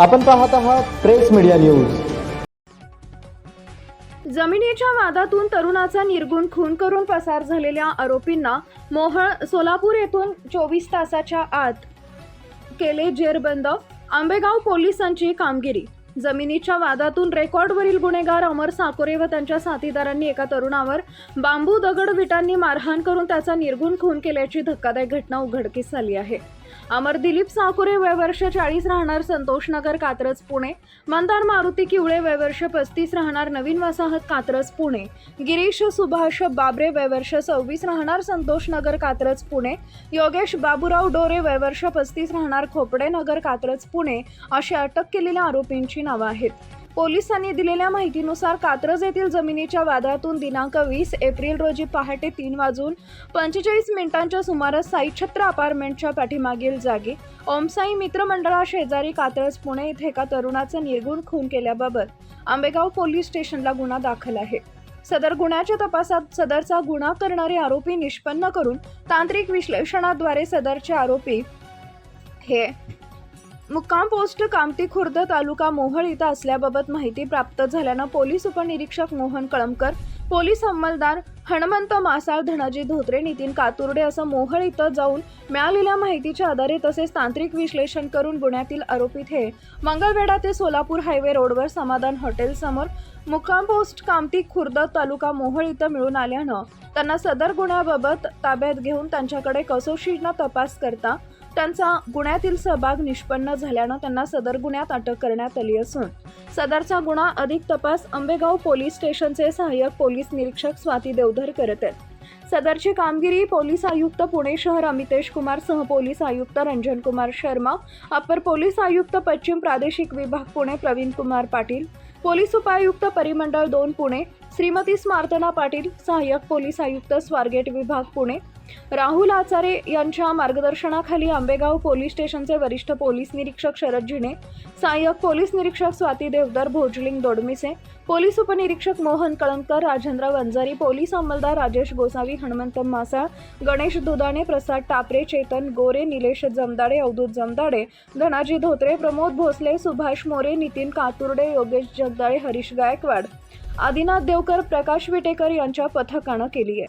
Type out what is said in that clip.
आपण पाहत आहात प्रेस मीडिया न्यूज. जमिनीच्या वादातून तरुणाचा निर्गुण खून करून पसार झालेल्या आरोपींना मोहळ सोलापूर येथून चोवीस तासाच्या आत केले जेरबंद आंबेगाव पोलिसांची कामगिरी. जमिनीच्या वादातून रेकॉर्डवरील गुन्हेगार अमर साकोरे व त्यांच्या साथीदारांनी एका तरुणावर बांबू दगड विटांनी मारहाण करून त्याचा निर्गुण खून केल्याची धक्कादायक घटना उघडकीस आली आहे. अमर दिलीप साकुरे वयवर्ष चाळीस राहणार संतोषनगर कात्रज पुणे. मंदार मारुती किवळे वयवर्ष पस्तीस राहणार नवीन वसाहत कात्रज पुणे. गिरीश सुभाष बाबरे वयवर्ष सव्वीस राहणार संतोष नगर कात्रज पुणे. योगेश बाबूराव डोरे वयवर्ष पस्तीस राहणार खोपडे नगर कात्रज पुणे. अशी अटक केलेल्या आरोपींची नावं आहेत. पोलिसांनी दिलेल्या माहितीनुसार कात्रज येथील जमिनीच्या वादातून दिनांक वीस एप्रिल रोजी पहाटे तीन वाजून पंचेचाळीस मिनिटांच्या सुमारास साईछत्र अपार्टमेंटच्या पाठीमागील जागी ओमसाई मित्रमंडळा शेजारी कात्रज पुणे येथे एका तरुणाचा निर्गुण खून केल्याबाबत आंबेगाव पोलीस स्टेशनला गुन्हा दाखल आहे. सदर गुन्ह्याच्या तपासात सदरचा गुन्हा करणारे आरोपी निष्पन्न करून तांत्रिक विश्लेषणाद्वारे सदरचे आरोपी हे मुक्काम पोस्ट कामती खुर्द तालुका मोहळ इथं असल्याबाबत माहिती प्राप्त झाल्यानं पोलीस उपनिरीक्षक मोहन कळमकर पोलीस अंमलदार हनुमंत मासाळ धनाजी धोत्रे नितीन कातुर्डे असं मोहळ इथं जाऊन मिळालेल्या माहितीच्या आधारे तसेच तांत्रिक विश्लेषण करून गुन्ह्यातील आरोपीत हे मंगळवेढा ते सोलापूर हायवे रोडवर समाधान हॉटेलसमोर मुक्काम पोस्ट कामती खुर्द तालुका मोहळ इथं मिळून आल्यानं त्यांना सदर गुन्ह्याबाबत ताब्यात घेऊन त्यांच्याकडे कसोशीनं तपास करता त्यांचा गुन्ह्यातील सहभाग निष्पन्न झाल्यानं त्यांना सदर गुन्ह्यात अटक करण्यात आली असून सदरचा गुन्हा अधिक तपास आंबेगाव पोलीस स्टेशनचे सहाय्यक पोलीस निरीक्षक स्वाती देवधर करत आहेत. सदरची कामगिरी पोलीस आयुक्त पुणे शहर अमितेश कुमार सह पोलीस आयुक्त रंजन कुमार शर्मा अपर पोलीस आयुक्त पश्चिम प्रादेशिक विभाग पुणे प्रवीण कुमार पाटील पोलीस उपायुक्त परिमंडळ दोन पुणे श्रीमती स्मार्तना पाटील सहाय्यक पोलीस आयुक्त स्वारगेट विभाग पुणे. राहुल आचारे यांच्या मार्गदर्शनाखाली आंबेगाव पोलीस स्टेशनचे वरिष्ठ पोलीस निरीक्षक शरद झिणे सहाय्यक पोलीस निरीक्षक स्वाती देवदर भोजलिंग दोडमिसे पोलीस उपनिरीक्षक मोहन कळंकर राजेंद्र वंजारी पोलीस अंमलदार राजेश गोसावी हनुमंत मासाळ गणेश दुधाणे प्रसाद टापरे चेतन गोरे निलेश जमदाडे अवधूत जमदाडे धनाजी धोत्रे प्रमोद भोसले सुभाष मोरे नितीन कातुर्डे योगेश जगदाळे हरीश गायकवाड. आदिनाथ देवकर प्रकाश विटेकर यांच्या पथकानं केली आहे